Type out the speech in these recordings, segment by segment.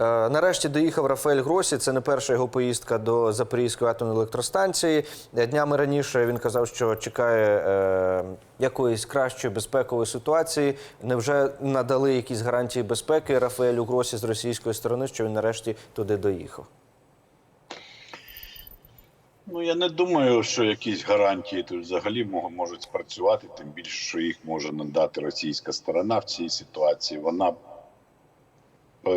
Е, Нарешті доїхав Рафаель Гросі. Це не перша його поїздка до Запорізької атомної електростанції. Е, Днями раніше він казав, що чекає е, якоїсь кращої безпекової ситуації. Невже надали якісь гарантії безпеки Рафаелю Гросі з російської сторони, що він нарешті туди доїхав? Ну я не думаю, що якісь гарантії тут взагалі можуть спрацювати, тим більше, що їх може надати російська сторона в цій ситуації. Вона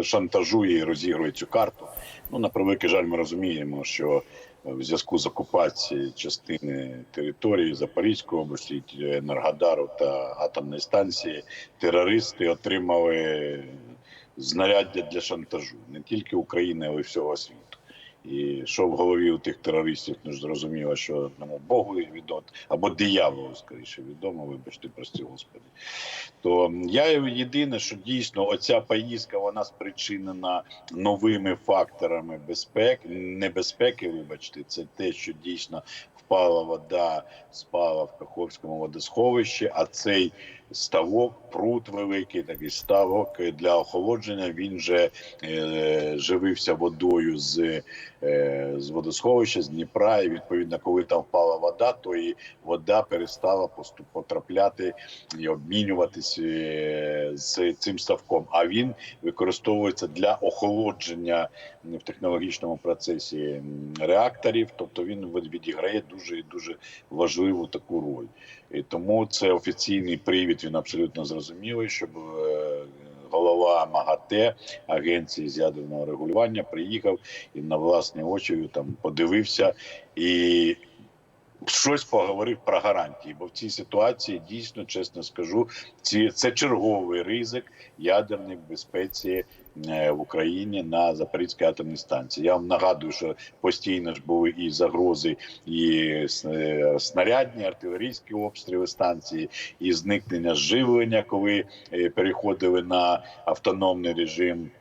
шантажує і розігрує цю карту. Ну на превеликий жаль, ми розуміємо, що е, в зв'язку з окупацією частини території Запорізької області, Енергодару та атомної станції терористи отримали знаряддя для шантажу не тільки України, але й всього світу. І що в голові у тих терористів ж зрозуміло, що одному Богу відомо, або дияволу, скоріше відомо, вибачте, прості господи. То я єдине, що дійсно оця поїздка вона спричинена новими факторами безпеки, небезпеки, вибачте, це те, що дійсно впала вода, спала в Каховському водосховищі, а цей ставок, прут великий, такий ставок для охолодження. Він же е, живився водою з, е, з водосховища, з Дніпра. І відповідно, коли там впала вода, то і вода перестала поступ потрапляти і обмінюватись е, з цим ставком. А він використовується для охолодження в технологічному процесі реакторів. Тобто він від- відіграє дуже дуже важливу таку роль. І тому це офіційний привід. Він абсолютно зрозумілий, щоб е, голова МАГАТЕ агенції з ядерного регулювання приїхав і на власні очі там подивився і. Щось поговорив про гарантії, бо в цій ситуації дійсно чесно скажу, ці це черговий ризик ядерної безпеці е, в Україні на Запорізькій атомній станції. Я вам нагадую, що постійно ж були і загрози, і е, снарядні артилерійські обстріли станції, і зникнення живлення, коли е, переходили на автономний режим.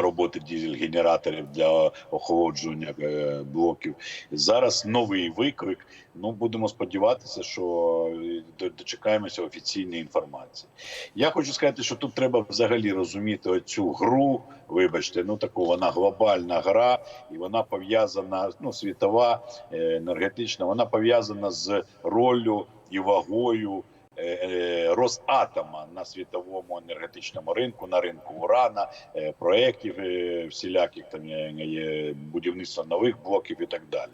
Роботи дизель-генераторів для охолодження е, блоків зараз новий виклик. Ну будемо сподіватися, що е, дочекаємося офіційної інформації. Я хочу сказати, що тут треба взагалі розуміти оцю гру. Вибачте, ну таку вона глобальна гра, і вона пов'язана. Ну світова е, енергетична, вона пов'язана з роллю і вагою. Е, е, Росатома на світовому енергетичному ринку, на ринку урана, е, проєктів всіляких там є, будівництво нових блоків і так далі.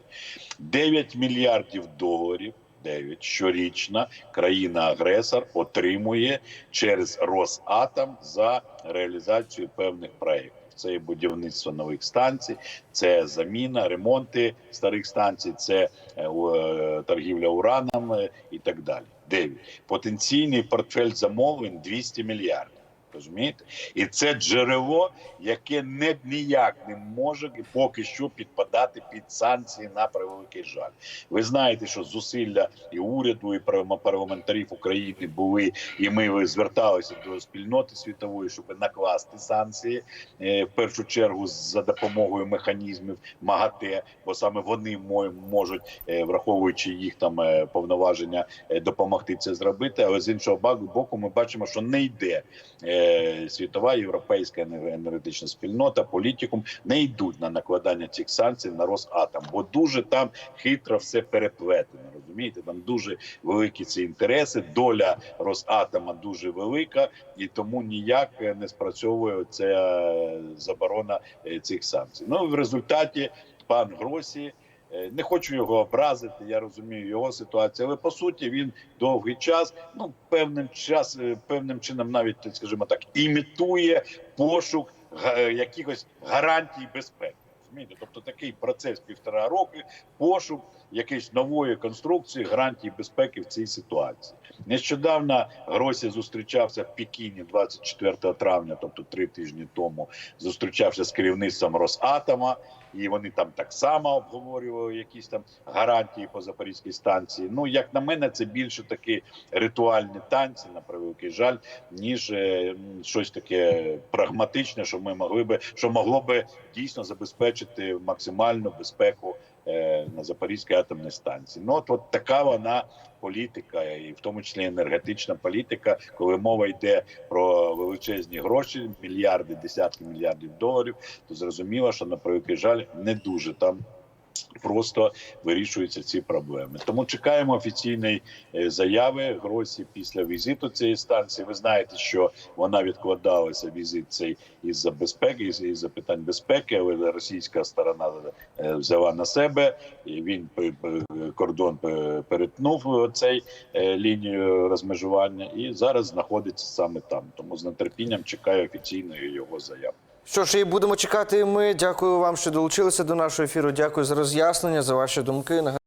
9 мільярдів доларів. 9 щорічно країна-агресор отримує через Росатом за реалізацію певних проєктів. Це і будівництво нових станцій, це заміна, ремонти старих станцій, це е, е, торгівля ураном е, і так далі. Дев'ять Потенційний портфель замовлень 200 мільярдів. Розумієте? І це джерело, яке не ніяк не може поки що підпадати під санкції на превеликий жаль. Ви знаєте, що зусилля і уряду, і парламентарів України були, і ми зверталися до спільноти світової, щоб накласти санкції е, в першу чергу за допомогою механізмів МАГАТЕ, бо саме вони мо- можуть, е, враховуючи їх там е, повноваження, допомогти це зробити. Але з іншого боку, ми бачимо, що не йде світова європейська енер- енергетична спільнота, політикум не йдуть на накладання цих санкцій на Росатом, бо дуже там хитро все переплетено. Розумієте, там дуже великі ці інтереси. Доля Росатома дуже велика, і тому ніяк не спрацьовує ця е, заборона е, цих санкцій. Ну в результаті пан Гросі. Е, Не хочу його образити, я розумію його ситуацію, але по суті він довгий час, ну певним час, е, певним чином, навіть скажімо так, імітує пошук е, якихось гарантій безпеки. Розумієте? Тобто такий процес півтора роки, пошук якоїсь нової конструкції гарантій безпеки в цій ситуації. Нещодавно Гросі зустрічався в Пекіні 24 травня, тобто три тижні тому, зустрічався з керівництвом Росатома, і вони там так само обговорювали якісь там гарантії по Запорізькій станції. Ну як на мене, це більше такі ритуальні танці, на превеликий жаль, ніж е, щось таке прагматичне, що ми могли би, що могло би дійсно забезпечити. максимальну безпеку на Запорізькій атомній станції. Ну от, от така вона політика, і в тому числі енергетична політика, коли мова йде про величезні гроші, мільярди, десятки мільярдів доларів, то зрозуміло, що на превеликий жаль не дуже там. Просто вирішуються ці проблеми. Тому чекаємо офіційної е, заяви Гросі після візиту цієї станції. Ви знаєте, що вона відкладалася візит цей із-за безпеки, із- із-за питань безпеки, але російська сторона е, взяла на себе, і він кордон перетнув цей е, лінію розмежування, і зараз знаходиться саме там. Тому з нетерпінням чекаю офіційної його заяви. Що ж, і будемо чекати. Ми дякую вам, що долучилися до нашого ефіру. Дякую за роз'яснення, за ваші думки.